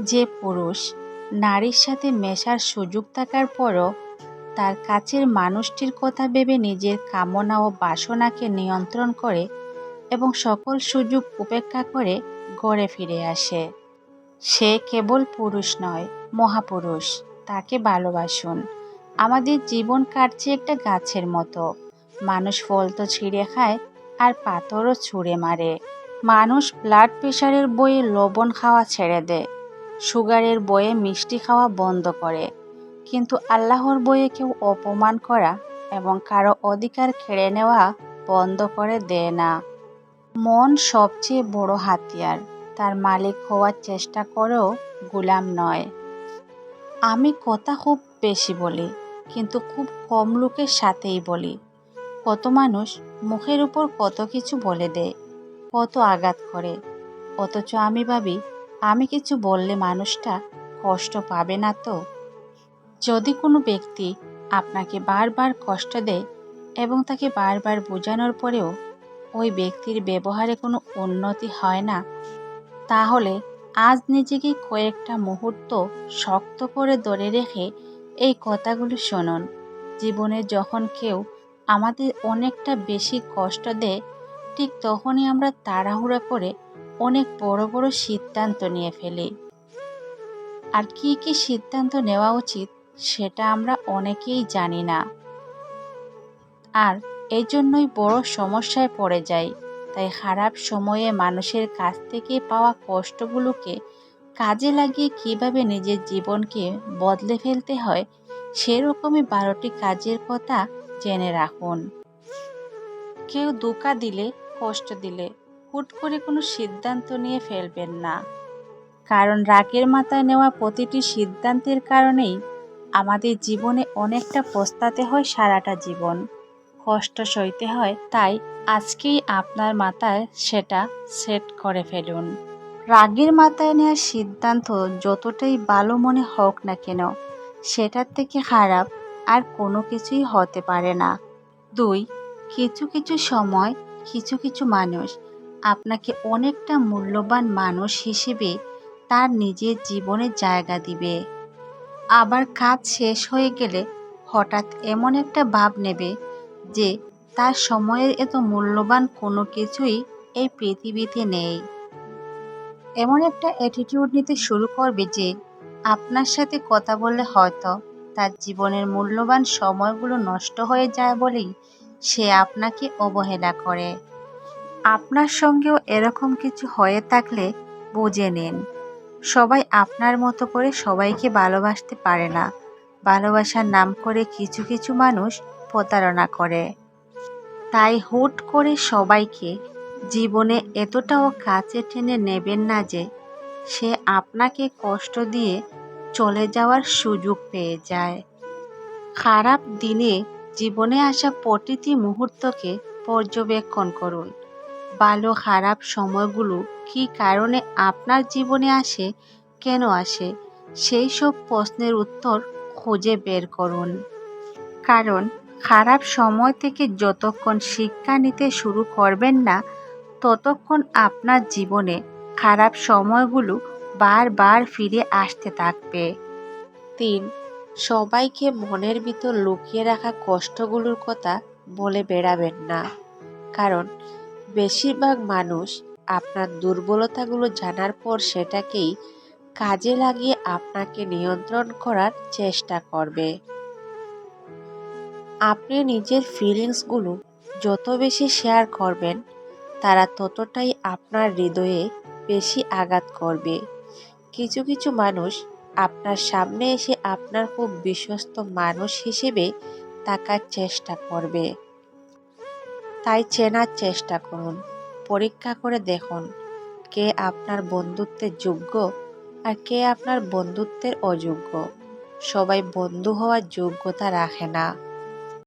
যে পুরুষ নারীর সাথে মেশার সুযোগ থাকার পরও তার কাছের মানুষটির কথা ভেবে নিজের কামনা ও বাসনাকে নিয়ন্ত্রণ করে এবং সকল সুযোগ উপেক্ষা করে গড়ে ফিরে আসে। সে কেবল পুরুষ নয়, মহাপুরুষ। তাকে ভালোবাসুন। আমাদের জীবন কাটছে একটা গাছের মতো। মানুষ ফল তো ছিঁড়ে খায় আর পাথরও ছুঁড়ে মারে। মানুষ ব্লাড প্রেশারের বইয়ে লবণ খাওয়া ছেড়ে দেয়। সুগারের বয়ে মিষ্টি খাওয়া বন্ধ করে। কিন্তু আল্লাহর বয়ে কেউ অপমান করা এবং কারও অধিকার কেড়ে নেওয়া বন্ধ করে দেয় না। মন সবচেয়ে বড় হাতিয়ার। তার মালিক হওয়ার চেষ্টা করেও গুলাম নয়। আমি কথা খুব বেশি বলি, কিন্তু খুব কম লোকের সাথেই বলি। কত মানুষ মুখের উপর কত কিছু বলে দেয়, কত আঘাত করে। অথচ আমি ভাবি আমি কিছু বললে মানুষটা কষ্ট পাবে না তো? যদি কোনো ব্যক্তি আপনাকে বারবার কষ্ট দেয় এবং তাকে বারবার বোঝানোর পরেও ওই ব্যক্তির ব্যবহারে কোনো উন্নতি হয় না, তাহলে আজ নিজেকে কয়েকটা মুহূর্ত শক্ত করে ধরে রেখে এই কথাগুলো শুনুন। জীবনে যখন কেউ আমাদের অনেকটা বেশি কষ্ট দেয়, ঠিক তখনই আমরা তাড়াহুড়া করে অনেক বড় বড় সিদ্ধান্ত নিয়ে ফেলি। আর কি কি সিদ্ধান্ত নেওয়া উচিত সেটা আমরা অনেকেই জানি না। আর এই জন্যই বড় সমস্যায় পড়ে যাই, তাই খারাপ সময়ে মানুষের কাছ থেকে পাওয়া কষ্টগুলোকে কাজে লাগিয়ে কীভাবে নিজের জীবনকে বদলে ফেলতে হয়, সেরকমই বারোটি কাজের কথা জেনে রাখুন। কেউ ধোকা দিলে, কষ্ট দিলে হুট করে কোনো সিদ্ধান্ত নিয়ে ফেলবেন না। কারণ রাগের মাথায় নেওয়া প্রতিটি সিদ্ধান্তের কারণেই আমাদের জীবনে অনেকটা পস্তাতে হয় সারাটা জীবন। কষ্ট সইতে হয়, তাই আজকেই আপনার মাথায় সেটা সেট করে ফেলুন। রাগের মাথায় নেওয়া সিদ্ধান্ত যতটাই ভালো মনে হোক না কেন, সেটার থেকে খারাপ আর কোনো কিছুই হতে পারে না। দুই, কিছু কিছু সময়, কিছু কিছু মানুষ আপনাকে অনেকটা মূল্যবান মানুষ হিসেবে তার নিজের জীবনে জায়গা দিবে। আবার কাজ শেষ হয়ে গেলে হঠাৎ এমন একটা ভাব নেবে যে তার সময়ের এত মূল্যবান কোনো কিছুই এই পৃথিবীতে নেই। এমন একটা অ্যাটিটিউড নিতে শুরু করবে যে আপনার সাথে কথা বললে হয়তো তার জীবনের মূল্যবান সময়গুলো নষ্ট হয়ে যায় বলেই সে আপনাকে অবহেলা করে। আপনার সঙ্গেও এরকম কিছু হয়ে থাকলে বুঝে নিন। সবাই আপনার মতো করে সবাইকে ভালোবাসতে পারে না। ভালোবাসার নাম করে কিছু কিছু মানুষ প্রতারণা করে। তাই হুট করে সবাইকে জীবনে এতটাও কাছে টেনে নেবেন না যে সে আপনাকে কষ্ট দিয়ে চলে যাওয়ার সুযোগ পেয়ে যায়। খারাপ দিনে জীবনে আসা প্রতিটি মুহূর্তকে পর্যবেক্ষণ করুন। ভালো খারাপ সময়গুলো কী কারণে আপনার জীবনে আসে, কেন আসে? সেই সব প্রশ্নের উত্তর খুঁজে বের করুন। কারণ খারাপ সময় থেকে যতক্ষণ শিক্ষা নিতে শুরু করবেন না, ততক্ষণ আপনার জীবনে খারাপ সময়গুলো বারবার ফিরে আসতে থাকবে। তিন, সবাইকে মনের ভিতর লুকিয়ে রাখা কষ্টগুলোর কথা বলে বেড়াবেন না। কারণ বেশিরভাগ মানুষ আপনার দুর্বলতাগুলো জানার পর সেটাকেই কাজে লাগিয়ে আপনাকে নিয়ন্ত্রণ করার চেষ্টা করবে। আপনি নিজের ফিলিংসগুলো যত বেশি শেয়ার করবেন, তারা ততটাই আপনার হৃদয়ে বেশি আঘাত করবে। কিছু কিছু মানুষ আপনার সামনে এসে আপনার খুব বিশ্বস্ত মানুষ হিসেবে তাকার চেষ্টা করবে। তাই চেনার চেষ্টা করুন। পরীক্ষা করে দেখুন কে আপনার বন্ধুত্বের যোগ্য আর কে আপনার বন্ধুত্বের অযোগ্য। সবাই বন্ধু হওয়ার যোগ্যতা রাখে না।